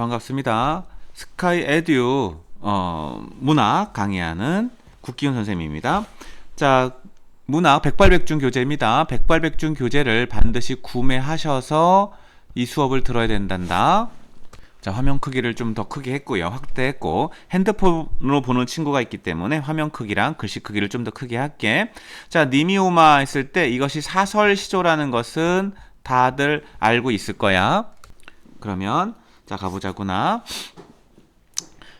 반갑습니다. 스카이 에듀 어, 문학 강의하는 국기훈 선생님입니다. 자, 문학 백발백중 교재입니다. 백발백중 교재를 반드시 구매하셔서 이 수업을 들어야 된단다. 자, 화면 크기를 좀 더 크게 했고요. 확대했고 핸드폰으로 보는 친구가 있기 때문에 화면 크기랑 글씨 크기를 좀 더 크게 할게. 자, 니미오마 했을 때 이것이 사설 시조라는 것은 다들 알고 있을 거야. 그러면 자, 가보자구나.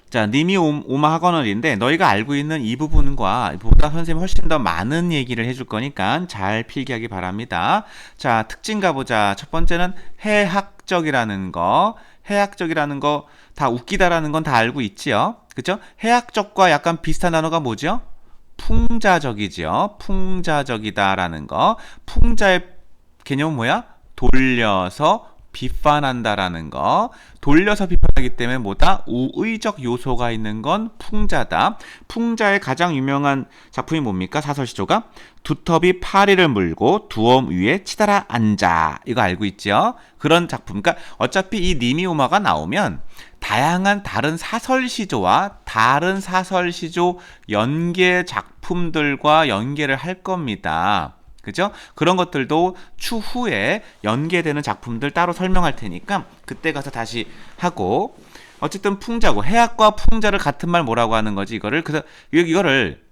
자, 님이 오- 오마 학원을인데 너희가 알고 있는 이 부분과 보다 선생님이 훨씬 더 많은 얘기를 해줄 거니까 잘 필기하기 바랍니다. 자, 특징 가보자. 첫 번째는 해학적이라는 거. 해학적이라는 거 다 웃기다라는 건 다 알고 있지요. 그죠? 해학적과 약간 비슷한 단어가 뭐죠? 풍자적이지요. 풍자적이다라는 거. 풍자의 개념은 뭐야? 돌려서 비판한다라는 거. 돌려서 비판하기 때문에 뭐다? 우의적 요소가 있는 건 풍자다. 풍자의 가장 유명한 작품이 뭡니까? 사설시조가 두터비 파리를 물고 두엄 위에 치달아 앉아. 이거 알고 있죠? 그런 작품. 그러니까 어차피 이 니미오마가 나오면 다양한 다른 사설시조와 다른 사설시조 연계 작품들과 연계를 할 겁니다. 그죠? 그런 것들도 추후에 연계되는 작품들 따로 설명할 테니까 그때 가서 다시 하고 어쨌든 풍자고 해학과 풍자를 같은 말 뭐라고 하는 거지 이거를 그래서 이- 이거를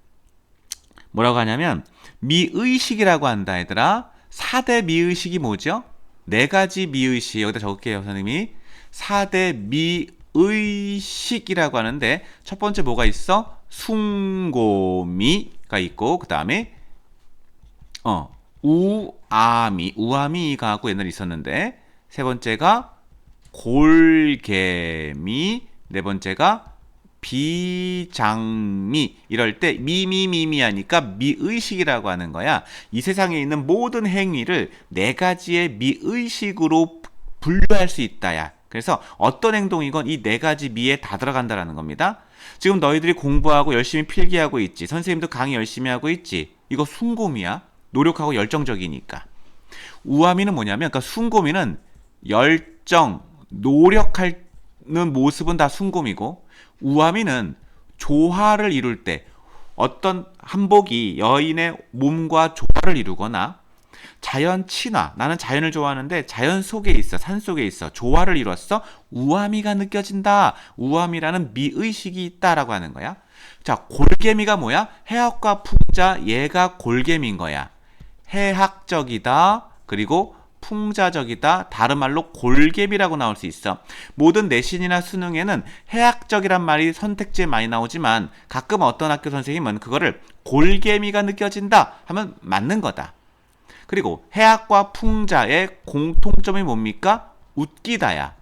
뭐라고 하냐면 미의식이라고 한다 얘들아 4대 미의식이 뭐죠? 네 가지 미의식 여기다 적을게요 선생님이 4대 미의식이라고 하는데 첫 번째 뭐가 있어? 숭고미가 있고 그 다음에 어, 우아미, 우아미가 하고 옛날에 있었는데, 세 번째가 골개미, 네 번째가 비장미. 이럴 때 미미미미 하니까 미의식이라고 하는 거야. 이 세상에 있는 모든 행위를 네 가지의 미의식으로 분류할 수 있다야. 그래서 어떤 행동이건 이 네 가지 미에 다 들어간다라는 겁니다. 지금 너희들이 공부하고 열심히 필기하고 있지. 선생님도 강의 열심히 하고 있지. 이거 순곰이야. 노력하고 열정적이니까. 우아미는 뭐냐면, 그러니까 순곰이는 열정, 노력하는 모습은 다 순곰이고, 우아미는 조화를 이룰 때 어떤 한복이 여인의 몸과 조화를 이루거나 자연 친화, 나는 자연을 좋아하는데 자연 속에 있어, 산 속에 있어, 조화를 이뤘어, 우아미가 느껴진다. 우아미라는 미의식이 있다라고 하는 거야. 자, 골개미가 뭐야? 해학과 풍자, 얘가 골개미인 거야. 해학적이다. 그리고 풍자적이다. 다른 말로 골개미라고 나올 수 있어. 모든 내신이나 수능에는 해학적이란 말이 선택지에 많이 나오지만 가끔 어떤 학교 선생님은 그거를 골개미가 느껴진다 하면 맞는 거다. 그리고 해학과 풍자의 공통점이 뭡니까? 웃기다야.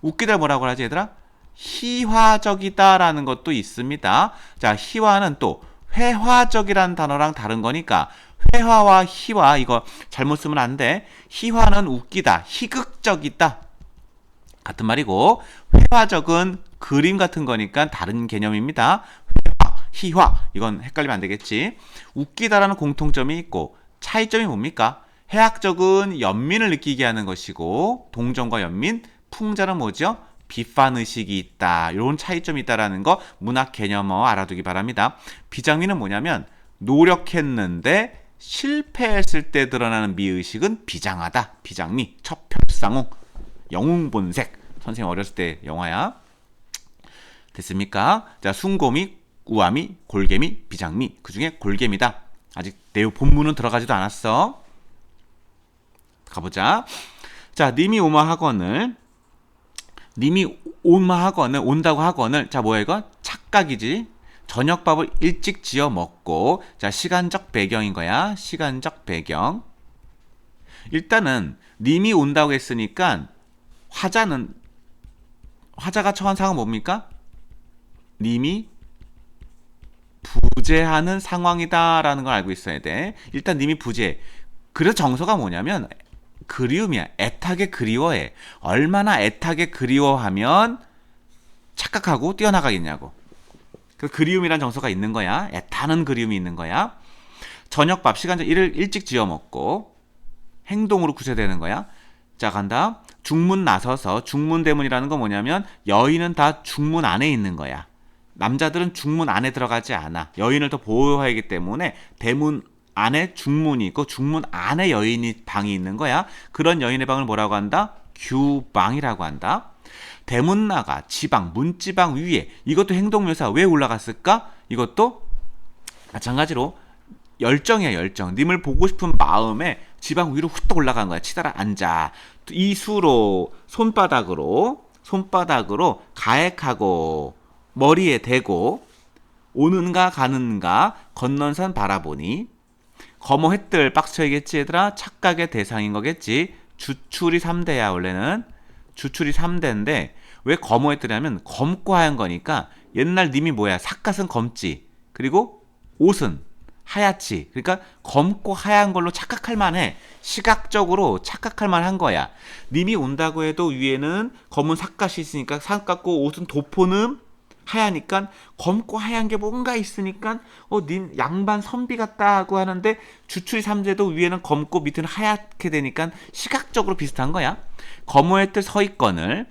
웃기다 뭐라고 하지 얘들아? 희화적이다라는 것도 있습니다. 자, 희화는 또 회화적이라는 단어랑 다른 거니까 회화와 희화 이거 잘못 쓰면 안 돼. 희화는 웃기다, 희극적이다. 같은 말이고 회화적은 그림 같은 거니까 다른 개념입니다. 회화, 희화 이건 헷갈리면 안 되겠지. 웃기다라는 공통점이 있고 차이점이 뭡니까? 해학적은 연민을 느끼게 하는 것이고 동정과 연민, 풍자는 뭐죠? 비판 의식이 있다. 이런 차이점이 있다라는 거 문학 개념어 알아두기 바랍니다. 비장미는 뭐냐면 노력했는데 실패했을 때 드러나는 미의식은 비장하다. 비장미, 첩혈상웅, 영웅본색. 선생님 어렸을 때 영화야. 됐습니까? 자, 순고미, 우아미, 골개미, 비장미. 그 중에 골개미다. 아직 내용 본문은 들어가지도 않았어. 가보자. 자, 님이 오마 학원을 님이 오마 학원을 온다고 학원을 자 뭐야 이거 착각이지. 저녁밥을 일찍 지어 먹고 자 시간적 배경인 거야. 시간적 배경. 일단은 님이 온다고 했으니까 화자는 화자가 처한 상황은 뭡니까? 님이 부재하는 상황이다라는 걸 알고 있어야 돼. 일단 님이 부재. 그래서 정서가 뭐냐면 그리움이야. 애타게 그리워해. 얼마나 애타게 그리워하면 착각하고 뛰어나가겠냐고. 그 그리움이란 정서가 있는 거야. 애타는 그리움이 있는 거야. 저녁밥 시간 일을 일찍 지어 먹고 행동으로 구체되는 거야. 자 간다. 중문 나서서 중문 대문이라는 건 뭐냐면 여인은 다 중문 안에 있는 거야. 남자들은 중문 안에 들어가지 않아. 여인을 더 보호하기 때문에 대문 안에 중문이 있고 중문 안에 여인이 방이 있는 거야. 그런 여인의 방을 뭐라고 한다? 규방이라고 한다. 대문 나가 지방 문지방 위에 이것도 행동묘사 왜 올라갔을까? 이것도 마찬가지로 열정이야 열정. 님을 보고 싶은 마음에 지방 위로 후딱 올라간 거야. 치달아 앉아. 이 수로 손바닥으로 손바닥으로 가액하고 머리에 대고 오는가 가는가 건넌산 바라보니 거모 햇들 박스 쳐야겠지 얘들아 착각의 대상인 거겠지 주출이 3대야 원래는 주출이 3대인데 왜 햇들이냐면 검고 하얀 거니까 옛날 님이 뭐야? 삿갓은 검지. 그리고 옷은 하얗지. 그러니까 검고 하얀 걸로 착각할 만해. 시각적으로 착각할 만한 거야. 님이 온다고 해도 위에는 검은 삿갓이 있으니까 삿갓고 옷은 도포는 하얘니까 검고 하얀 게 뭔가 있으니까 어 닌 양반 선비 같다 하고 하는데 주출이 삼재도 위에는 검고 밑에는 하얗게 되니까 시각적으로 비슷한 거야. 검어의 뜻 서있건을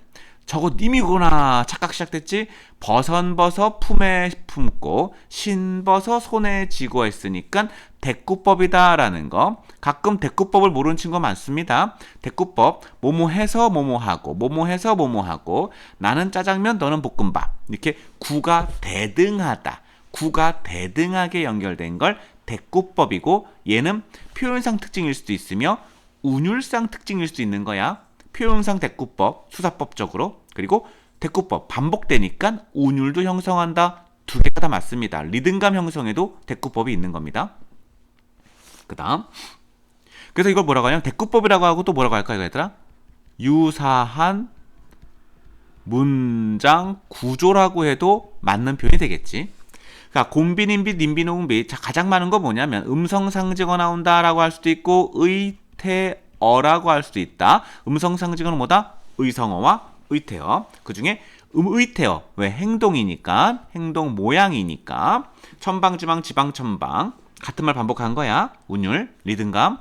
저거 님이구나. 착각 시작됐지? 버선버서 품에 품고 신버서 손에 쥐고 했으니까 대꾸법이다라는 거. 가끔 대꾸법을 모르는 친구가 많습니다. 대꾸법 뭐뭐해서 뭐뭐하고 뭐뭐해서 뭐뭐하고 나는 짜장면 너는 볶음밥. 이렇게 구가 대등하다. 구가 대등하게 연결된 걸 대꾸법이고 얘는 표현상 특징일 수도 있으며 운율상 특징일 수도 있는 거야 표현상 대꾸법 수사법적으로 그리고 대꾸법 반복되니까 운율도 형성한다. 두 개가 다 맞습니다. 리듬감 형성에도 대꾸법이 있는 겁니다. 그다음 그래서 이걸 뭐라고 하냐면 대꾸법이라고 하고 또 뭐라고 할까요 얘들아? 유사한 문장 구조라고 해도 맞는 표현이 되겠지. 그러니까 곰비, 님비, 님비, 노음비 자, 가장 많은 거 뭐냐면 음성 상징어 나온다라고 할 수도 있고 의태 어라고 할 수도 있다. 음성 상징어는 뭐다? 의성어와 의태어. 그 중에 음, 의태어 왜 행동이니까 행동 모양이니까 천방지방 지방천방 같은 말 반복한 거야. 운율, 리듬감.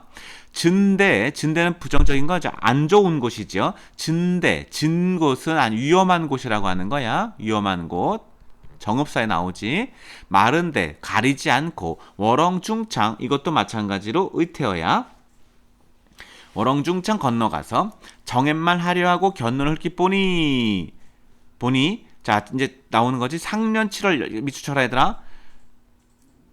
진대, 진대는 부정적인 거죠. 안 좋은 곳이죠. 진대, 진 곳은 안 위험한 곳이라고 하는 거야. 위험한 곳. 정읍사에 나오지. 마른데 가리지 않고 워렁중창 이것도 마찬가지로 의태어야. 워렁중창 건너가서 정액만 하려 하고 견눈을 흘기 보니 보니 자 이제 나오는 거지. 상년 7월 미추쳐라 얘들아.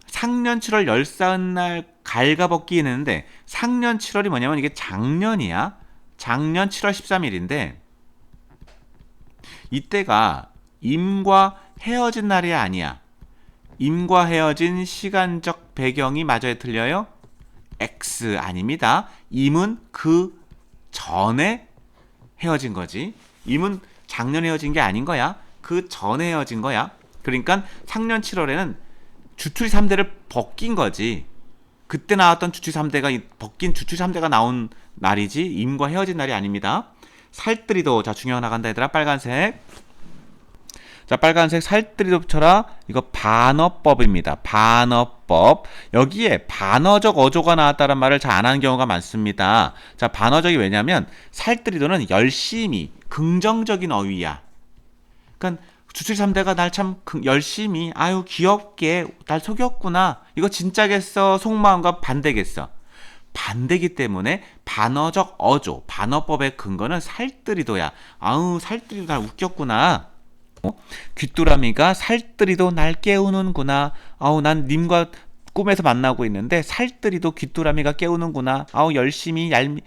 상년 7월 열사은 날 갈가벗기 했는데 상년 7월이 뭐냐면 이게 작년이야. 작년 7월 13일인데 이때가 임과 헤어진 날이 아니야. 임과 헤어진 시간적 배경이 맞아야 틀려요 X 아닙니다. 임은 그 전에 헤어진 거지. 임은 작년 헤어진 게 아닌 거야. 그 전에 헤어진 거야. 그러니까 상년 7월에는 주출이 3대를 벗긴 거지. 그때 나왔던 주출 3대가 벗긴 주출 3대가 나온 날이지 임과 헤어진 날이 아닙니다. 살뜰이도 자 중요한 나간다 얘들아 빨간색 자, 빨간색 살뜰이도 붙여라. 이거 반어법입니다. 반어 법. 여기에 반어적 어조가 나왔다는 말을 잘 안 하는 경우가 많습니다. 자, 반어적이 왜냐면 살뜰이도는 열심히 긍정적인 어휘야. 그러니까 주출 3대가 날 참 열심히 아유 귀엽게 날 속였구나. 이거 진짜겠어. 속마음과 반대겠어. 반대기 때문에 반어적 어조, 반어법의 근거는 살뜰이도야. 아우 살뜰이도 날 웃겼구나. 귀뚜라미가 살뜰이도 날 깨우는구나. 아우 난 님과 꿈에서 만나고 있는데 살뜰이도 귀뚜라미가 깨우는구나. 아우 열심히 얄미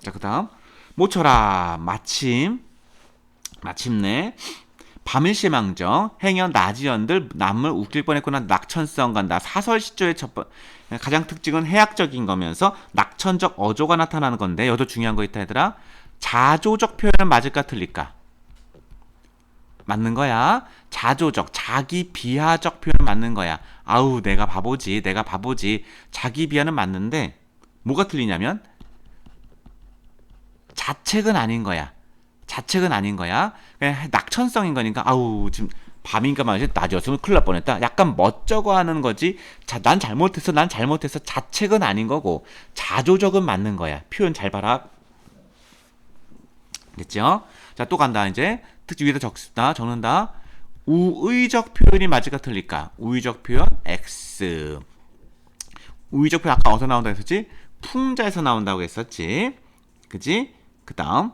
자, 그다음 모쳐라 마침 마침내 밤일시망정 행연 나지연들 남을 웃길 뻔했구나 낙천성 간다. 사설 시조의 첫 번, 가장 특징은 해학적인 거면서 낙천적 어조가 나타나는 건데 여도 중요한 거 있다 얘들아. 자조적 표현은 맞을까 틀릴까? 맞는 거야. 자조적 자기 비하적 표현은 맞는 거야. 아우 내가 바보지 내가 바보지. 자기 비하는 맞는데 뭐가 틀리냐면 자책은 아닌 거야 자책은 아닌 거야. 그냥 낙천성인 거니까 아우 지금 밤인가 말이지 낮이었으면 큰일 날 뻔했다. 약간 멋쩍어 하는 거지. 자, 난 잘못했어. 난 잘못했어. 자책은 아닌 거고 자조적은 맞는 거야. 표현 잘 봐라. 됐죠? 자, 또 간다. 이제 특징 위에다 적다. 적는다. 우의적 표현이 맞을까 틀릴까? 우의적 표현 X. 우의적 표현 아까 어디서 나온다고 했었지? 풍자에서 나온다고 했었지. 그지? 그 다음.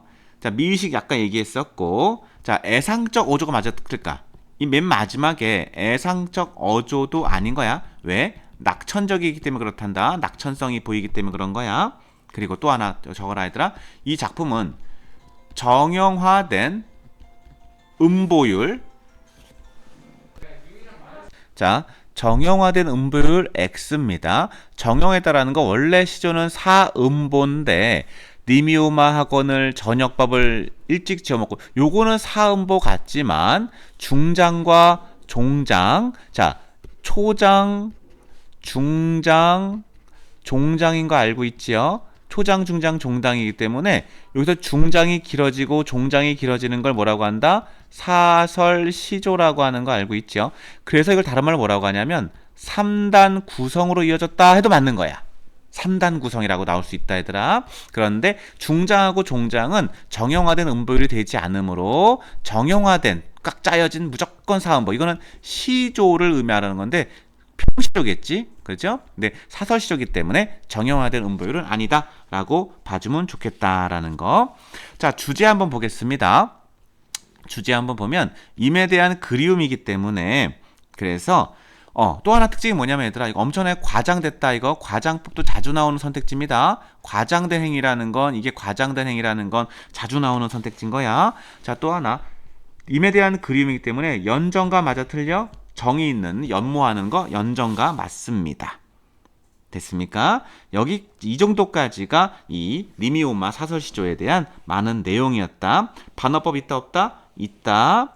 자, 미의식 약간 얘기했었고. 자, 애상적 어조가 틀릴까? 이 맨 마지막에 애상적 어조도 아닌 거야. 왜? 낙천적이기 때문에 그렇단다. 낙천성이 보이기 때문에 그런 거야. 그리고 또 하나 적어라 얘들아. 이 작품은 정형화된 음보율 자, 정형화된 음보율 X입니다. 정형했다라는 거 원래 시조는 사음보인데 니미오마 학원을 저녁밥을 일찍 지어 먹고 요거는 사음보 같지만 중장과 종장 자 초장 중장 종장인 거 알고 있지요? 초장, 중장, 종장이기 때문에 여기서 중장이 길어지고 종장이 길어지는 걸 뭐라고 한다? 사설시조라고 하는 거 알고 있죠? 그래서 이걸 다른 말로 뭐라고 하냐면 3단 구성으로 이어졌다 해도 맞는 거야. 3단 구성이라고 나올 수 있다 얘들아. 그런데 중장하고 종장은 정형화된 음보율이 되지 않으므로 정형화된 꽉 짜여진 무조건 사음보 이거는 시조를 의미하는 건데 평시조겠지. 그렇죠? 근데 사설시조기 때문에 정형화된 음보율은 아니다라고 봐주면 좋겠다라는 거. 자, 주제 한번 보겠습니다. 주제 한번 보면 임에 대한 그리움이기 때문에 그래서 어, 또 하나 특징이 뭐냐면 얘들아 이거 엄청나게 과장됐다 이거 과장법도 자주 나오는 선택지입니다. 과장된 행위라는 건 이게 과장된 행위라는 건 자주 나오는 선택지인 거야. 자, 또 하나 임에 대한 그림이기 때문에 연정과 맞아 틀려 정이 있는 연모하는 거 연정과 맞습니다. 됐습니까? 여기 이 정도까지가 이 니미오마 사설시조에 대한 많은 내용이었다. 반어법 있다 없다? 있다.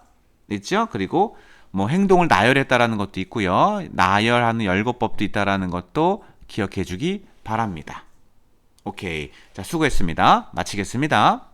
됐죠? 그리고 뭐 행동을 나열했다라는 것도 있고요. 나열하는 열거법도 있다라는 것도 기억해 주기 바랍니다. 오케이. 자, 수고했습니다. 마치겠습니다.